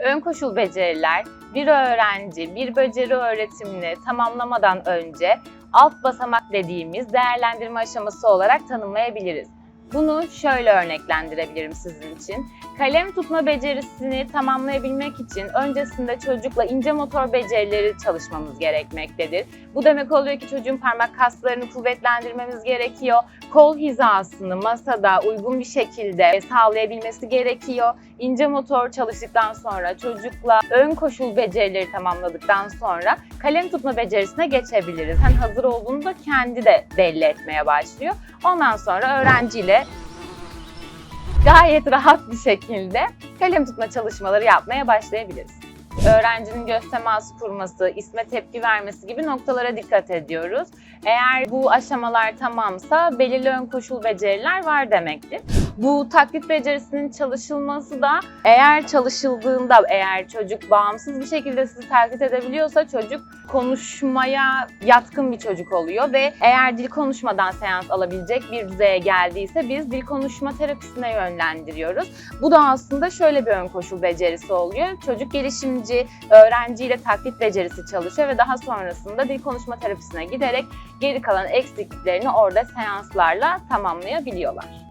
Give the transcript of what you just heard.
Ön koşul beceriler bir öğrenci bir beceri öğretimini tamamlamadan önce alt basamak dediğimiz değerlendirme aşaması olarak tanımlayabiliriz. Bunu şöyle örneklendirebilirim sizin için. Kalem tutma becerisini tamamlayabilmek için öncesinde çocukla ince motor becerileri çalışmamız gerekmektedir. Bu demek oluyor ki çocuğun parmak kaslarını kuvvetlendirmemiz gerekiyor. Kol hizasını masada uygun bir şekilde sağlayabilmesi gerekiyor. İnce motor çalıştıktan sonra çocukla ön koşul becerileri tamamladıktan sonra kalem tutma becerisine geçebiliriz. Hem hazır olduğunu da kendi de belli etmeye başlıyor. Ondan sonra öğrenciyle gayet rahat bir şekilde kalem tutma çalışmaları yapmaya başlayabiliriz. Öğrencinin göz teması kurması, isme tepki vermesi gibi noktalara dikkat ediyoruz. Eğer bu aşamalar tamamsa belirli ön koşul beceriler var demektir. Bu taklit becerisinin çalışılması da eğer çalışıldığında eğer çocuk bağımsız bir şekilde sizi taklit edebiliyorsa çocuk konuşmaya yatkın bir çocuk oluyor ve eğer dil konuşmadan seans alabilecek bir düzeye geldiyse biz dil konuşma terapisine yönlendiriyoruz. Bu da aslında şöyle bir ön koşul becerisi oluyor. Çocuk gelişimci öğrenciyle taklit becerisi çalışıyor ve daha sonrasında dil konuşma terapisine giderek geri kalan eksikliklerini orada seanslarla tamamlayabiliyorlar.